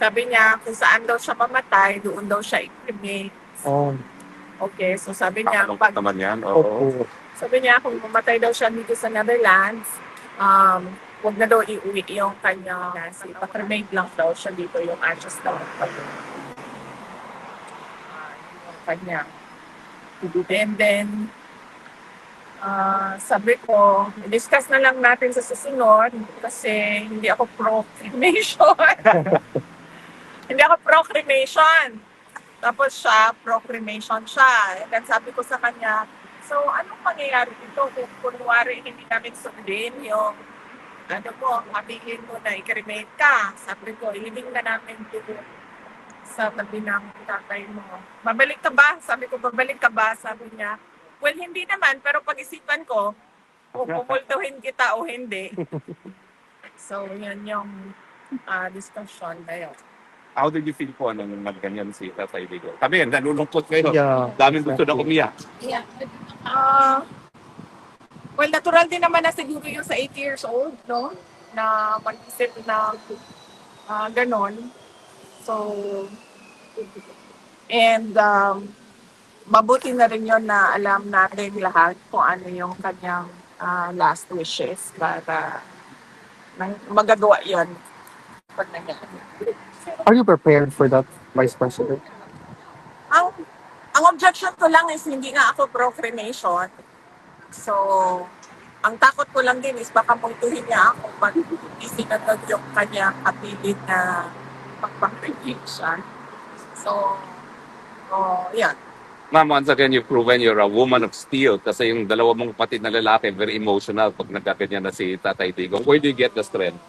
Sabi niya, kung saan daw siya mamatay, doon daw siya i-cremate. Oh, Okay, so sabi niya, Nakakalungkot pag, naman yan. Oo. opo. sabi niya, kung mamatay daw siya dito sa Netherlands, um, huwag na daw iuwi yung kanya kasi pa-cremate lang daw siya dito yung ashes daw. Ah, yung kanya. And then, ah, sabi ko, discuss na lang natin sa susunod kasi hindi ako pro-cremation. hindi ako pro-cremation. Tapos siya, pro-cremation siya. And then sabi ko sa kanya, so anong mangyayari dito kung kunwari hindi namin sundin yung ano mo, kapihin mo na i-cremate ka. Sabi ko, ilibing na namin dito sa tabi ng tatay mo. Babalik ka ba? Sabi ko, babalik ka ba? Sabi niya, well, hindi naman, pero pag-isipan ko, kung pumultuhin kita o hindi. so, yun yung ah, discussion na yun. How did you feel po nung nagganyan si Tatay Digo? Kami, nalulungkot kayo. Yeah. Daming gusto na umiyak. Ah, well, natural din naman na siguro yung sa 8 years old, no? Na mag-isip na ah, ganon. So, and um, mabuti na rin yun na alam natin lahat kung ano yung kanyang ah, last wishes para magagawa yun pag nangyari. Are you prepared for that, Vice President? Ang ang objection ko lang is hindi nga ako pro-cremation. So, ang takot ko lang din is baka multuhin niya ako pag isinagag yung kanyang apelid na pagpang-cremation. So, oh, yan. Ma'am, once again, you've proven you're a woman of steel kasi yung dalawa mong kapatid na lalaki, very emotional pag nagkaganyan na si Tatay Digo. Where do you get the strength?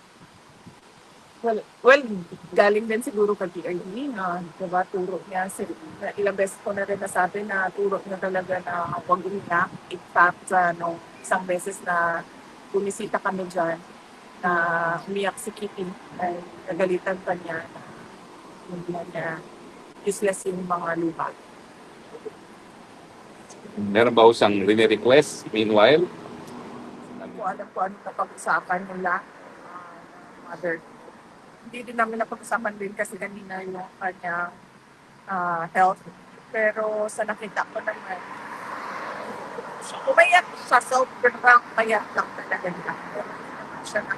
Well, well, galing din siguro kay PRD na, diba, turo niya, si, na ilang beses ko na rin nasabi na turo niya talaga na huwag umiyak. In fact, ano, isang beses na bumisita kami dyan, na umiyak si Kitty, ay nagalitan pa niya na hindi niya useless yung mga lupa. Meron ba usang rini-request meanwhile? Hindi ko alam kung ano napag-usapan nila, ah, mother. Hindi din namin napag-usapan din kasi kanina yung kanyang ah, health. Pero sa nakita ko naman, umayak siya, sobrang payak lang talaga niya. Siya na.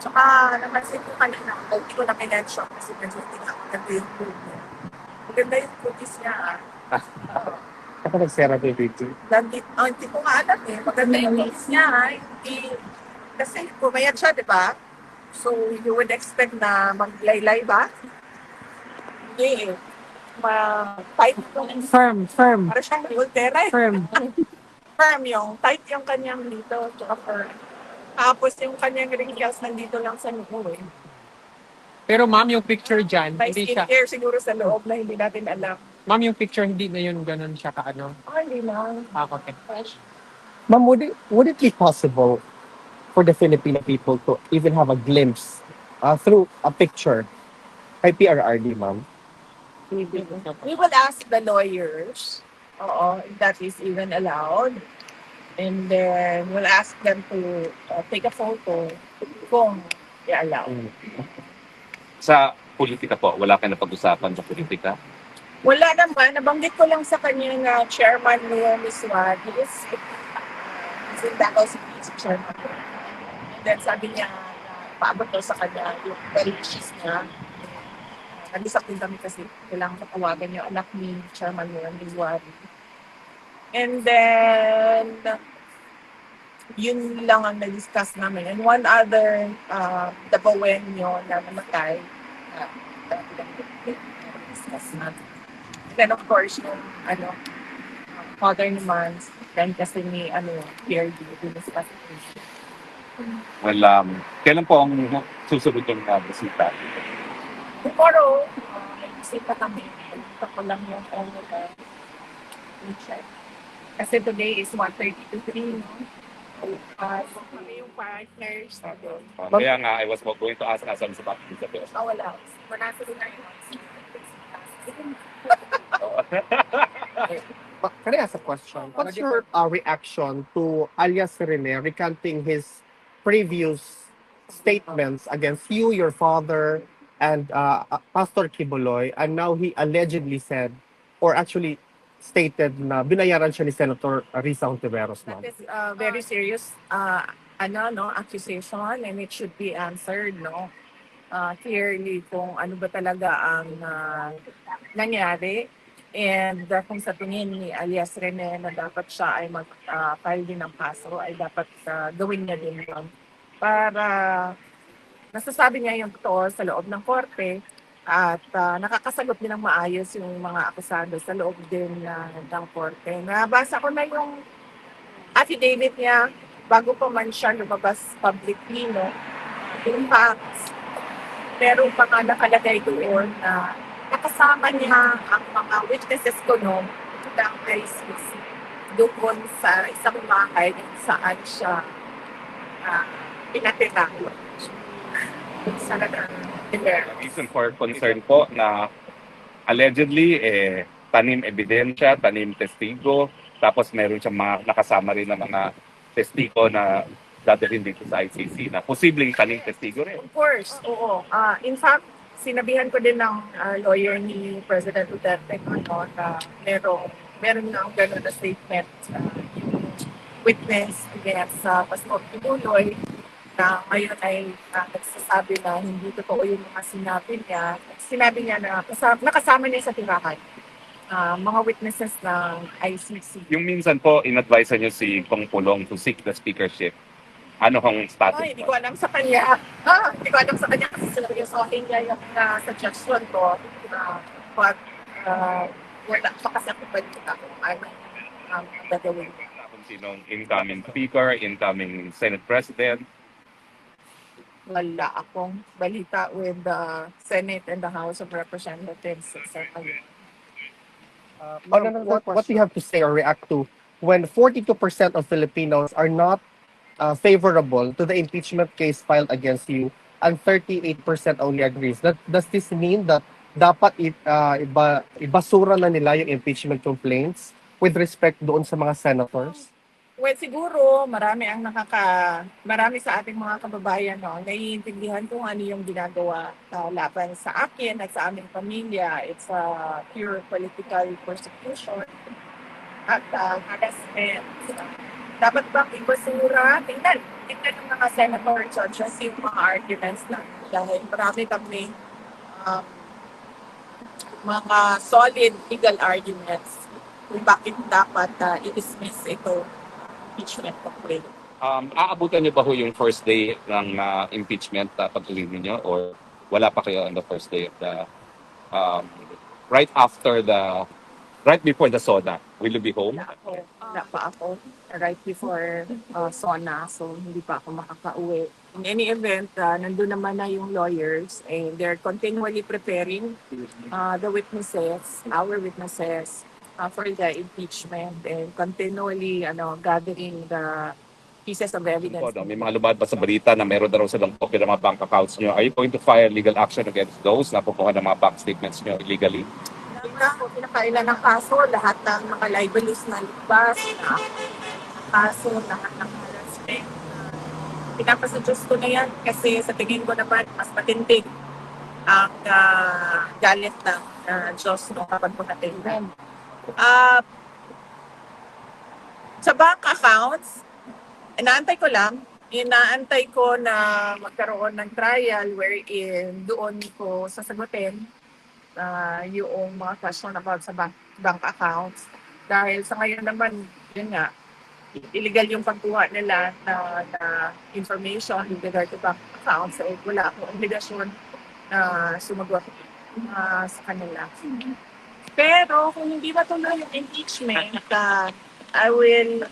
Tsaka napansin ko kanina, hindi ko na mention kasi medyo na maganda yung food niya. Maganda yung cookies niya ah. Ah, Ako nag-therapy video. Lagi, oh, hindi ko nga alam eh. Maganda yung face niya. ah. Hindi, kasi pumayat siya, di ba? So, you would expect na maglaylay ba? Hindi eh. Ma-tight yung... Firm, firm, Para siyang Volterra eh. firm. Firm yung, tight yung kanyang dito, tsaka firm. Tapos yung kanyang wrinkles nandito lang sa noo eh. Pero ma'am, yung picture dyan, May hindi siya. skincare siguro sa loob na hindi natin alam. Ma'am, yung picture hindi na yun ganun siya kaano. Ah, hindi na. Ah, okay. Ma'am, would it, would it be possible for the Filipino people to even have a glimpse uh, through a picture kay PRRD, ma'am? We will ask the lawyers, oo, if that is even allowed. And then we'll ask them to uh, take a photo kung i-allow. Sa politika po, wala kayo napag-usapan sa politika? Wala naman, nabanggit ko lang sa kanya na chairman ni Miss Juan, he is, uh, he's in Davao City, si chairman. And then sabi niya paabot daw sa kanya yung well wishes niya. Nag-isap din kami kasi kailangan katawagan yung anak ni chairman ni Miss Juan. And then, yun lang ang na-discuss namin. And one other, uh, Dabawenyo na namatay, uh, discuss natin. Then of course, yung ano, father naman, then kasi ni ano, PRD, diniscuss natin. Well, um, kailan po ang susunod yung uh, bisita? Tomorrow, uh, may bisita kami. Ito ko lang yung ano na check. Kasi today is 1.30 to 3, no? Uh, so kami yung partners. Uh, Kaya nga, I was going to ask Asan sa Bakit Isabel. ah, wala. Wala sa na yung But can I ask a question? What's your uh, reaction to alias Rene recanting his previous statements against you, your father, and uh, uh, Pastor Kibuloy, and now he allegedly said, or actually stated na binayaran siya ni Senator Risa Hontiveros, ma'am. That is a very serious uh, ano, no, accusation and it should be answered, no? Uh, clearly kung ano ba talaga ang uh, nangyari and uh, kung sa tingin ni alias Rene na dapat siya ay mag-file din ng kaso ay dapat uh, gawin niya din yun para nasasabi niya yung totoo sa loob ng korte at uh, nakakasagot din ng maayos yung mga akusado sa loob din uh, ng korte. Nabasa ko na yung affidavit niya bago pa man siya lumabas publicly, no? In fact, meron pa nga nakalagay doon na nakasama niya ang mga witnesses ko no ng ICC doon sa isang bahay saan siya uh, pinatira. Reason for concern po na allegedly eh, tanim ebidensya, tanim testigo, tapos meron siyang mga nakasama rin na mga testigo na dadalhin dito sa ICC na posibleng tanim testigo rin. Of course, oo. Ah, in fact, sinabihan ko din ng ah, lawyer ni President Duterte ano, na merong, meron nga ang gano'n na statement ah, yung witness against sa Pastor Pinuloy na ngayon ay ah, nagsasabi na hindi totoo yung mga sinabi niya. Sinabi niya na kasama, nakasama niya sa tirahan ah, mga witnesses ng ICC. Yung minsan po, in-advise niyo si Kong Pulong to seek the speakership. Ano hong status Ay, hindi ko alam sa kanya. Ah, hindi ko alam sa kanya kasi seryosohin niya yung uh, suggestion ko. Uh, but, uh, wala pa kasi ako balita kung ano um, ang gagawin niya. Kung sinong incoming speaker, incoming Senate President, Wala akong balita with the Senate and the House of Representatives. Sa kanya. Uh, ma'am, what, what do you have to say or react to when 42% of Filipinos are not uh, favorable to the impeachment case filed against you and 38% only agrees? That, does this mean that dapat i, uh, iba, ibasura na nila yung impeachment complaints with respect doon sa mga senators? Well, siguro marami ang nakaka marami sa ating mga kababayan no, naiintindihan kung ano yung ginagawa uh, laban sa akin at sa aming pamilya. It's a pure political persecution at uh, harassment. Dapat bang ibasura? Tingnan, tingnan ng mga senator judges yung mga arguments na dahil marami kami um, mga solid legal arguments kung bakit dapat uh, i-dismiss ito impeachment complaint. um, aabutan niyo ba ho yung first day ng uh, impeachment uh, pag-uwi ninyo or wala pa kayo on the first day of the um, right after the right before the soda will you be home Wala ako, wala pa ako right before uh, SONA, so hindi pa ako makakauwi. In any event, uh, nandun naman na yung lawyers and they're continually preparing uh, the witnesses, our witnesses, uh, for the impeachment and continually ano gathering the pieces of evidence. Po, no? may mga lumabas sa balita na meron na raw silang copy ng mga bank accounts nyo. Are you going to file legal action against those na pupuha ng mga bank statements nyo illegally? Na ako pinakailan ng kaso, lahat ng mga libelous na libas, na kaso, lahat ng harassment. Pinapasuggest ko na yan kasi sa tingin ko naman mas matindig ang uh, galit ng uh, Diyos nung kapag ko natingnan. Uh, sa bank accounts, inaantay ko lang, inaantay ko na magkaroon ng trial wherein doon ko sasagutin uh, yung mga question about sa bank, bank accounts. Dahil sa ngayon naman, yun nga, illegal yung pagkuha nila na, na information with regard to bank accounts. So, wala akong obligasyon na sumagot uh, sa kanila. Pero kung hindi matuloy yung impeachment, uh, I will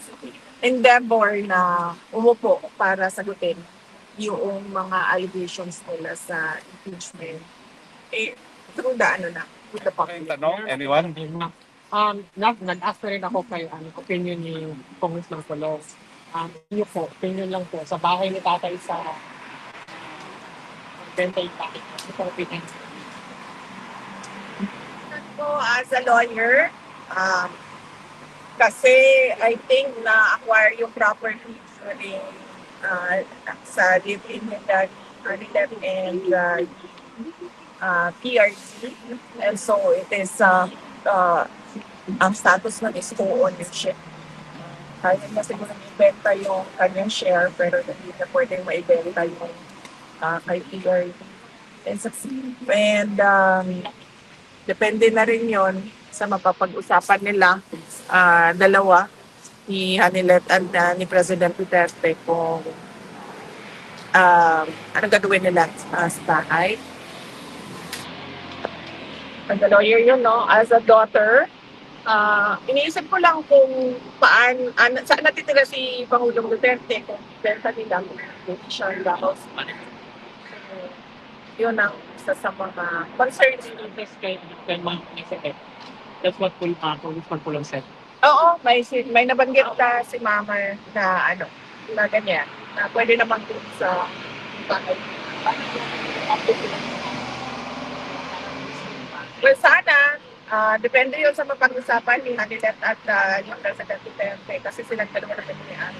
endeavor na umupo para sagutin yung mga allegations nila sa impeachment. Eh, through the ano na, with the public. Tanong? Anyone? Um, nag nag-ask na rin ako kay ano, opinion ni Congressman Colong. Um, yun po, opinion lang po. Sa bahay ni tatay sa uh, Bentay Bakit. Ano po opinion? ko as a lawyer, um, kasi I think na acquire yung property during uh, sa live-in nila and uh, uh, PRC. And so it is, uh, uh, ang status nun is co-ownership. Kaya na siguro ibenta yung kanyang share pero hindi na pwedeng maibenta yung uh, kay PRC. And, and um, depende na rin yon sa mapapag-usapan nila ah, dalawa ni Hanilet at ah, ni President Duterte kung um, anong gagawin nila ah, sa bahay. As a lawyer yun, no? As a daughter, ah, iniisip ko lang kung paan, an, saan natitira si Pangulong Duterte kung benta nila kung siya ang house. So, yun ang isa sa mga concerns Interest kay kay Ma'am Elizabeth. That's what Pul uh, Congressman Pulong said. Oo, may si- may nabanggit na si Mama na ano, na ganyan, na pwede naman dun sa bahay. Well, sana, ah, depende yun sa mapag-usapan ni Hanilet at uh, yung President Duterte kasi silang dalawa na pinilihan.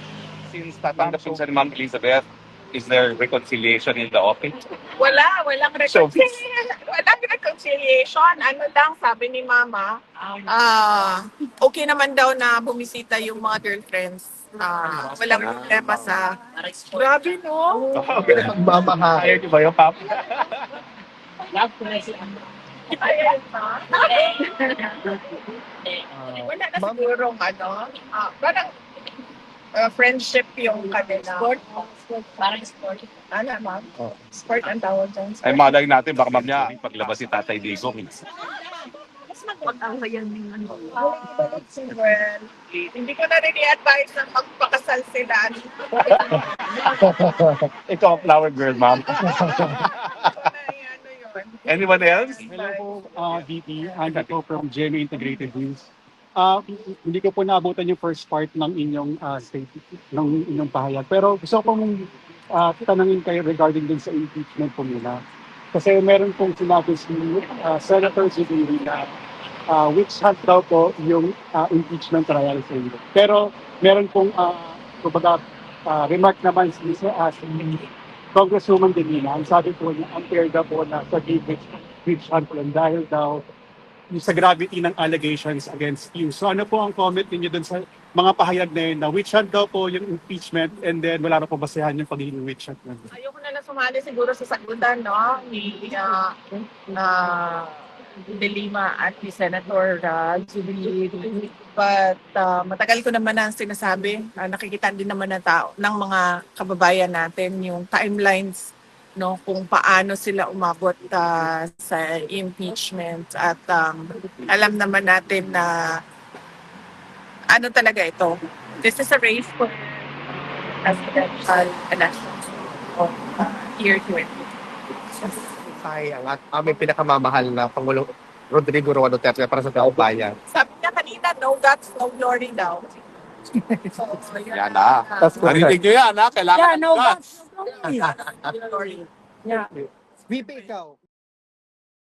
Since tatanggapin siya ni Ma'am Elizabeth, is there reconciliation in the office? Wala, walang reconciliation. Walang reconciliation. Ano lang, sabi ni Mama, ah okay naman daw na bumisita yung mga girlfriends. Ah, walang problema sa... Grabe, no? Pinagmamahal. Ayaw niyo ba yung pap? Love si. Wala na Ma'am? sigurong ano, ah, parang ah, friendship yung kanila. Sport? Parang sport. Ano, ma'am? Oh. Sport ang tawag dyan. Ay malay natin, baka mamaya paglabas si Tatay Digong. Well, hindi ko na rin i-advise na magpakasal sila. Ikaw, flower girl, ma'am. Anyone else? Hello po, uh, VP. Andy po from GMA Integrated News. Uh, hindi ko po naabutan yung first part ng inyong uh, state, ng inyong pahayag. Pero gusto ko pong uh, tanangin kayo regarding din sa impeachment po nila. Kasi meron pong sinabi si uh, Senator Zubiri na uh, witch hunt daw po yung uh, impeachment trial sa inyo. Pero meron pong uh, kumbaga, uh, remark naman si, uh, si Congresswoman Delina, ang sabi po niya, unfair daw po na sa hunt po lang dahil daw yung sa gravity ng allegations against you. So ano po ang comment ninyo dun sa mga pahayag na yun na witch hunt daw po yung impeachment and then wala na po basehan yung pagiging witch hunt na. Ayoko na lang sumali siguro sa sagutan, no? Ni uh, na De Lima at ni Senator uh, Zubiri. But uh, matagal ko naman ang sinasabi, uh, nakikita din naman ng tao, ng mga kababayan natin yung timelines no kung paano sila umabot uh, sa impeachment. At um, alam naman natin na ano talaga ito. This is a race for presidential elections. Of uh, year 20 Ay, ang at aming pinakamamahal na Pangulong Rodrigo Roa Duterte para sa taong bayan. sabi niya kanina no guts no glory daw so, Yan ang, na. Narinig niyo yan, ha? Kailangan yeah, no guts. guts no glory yeah VP, ikaw.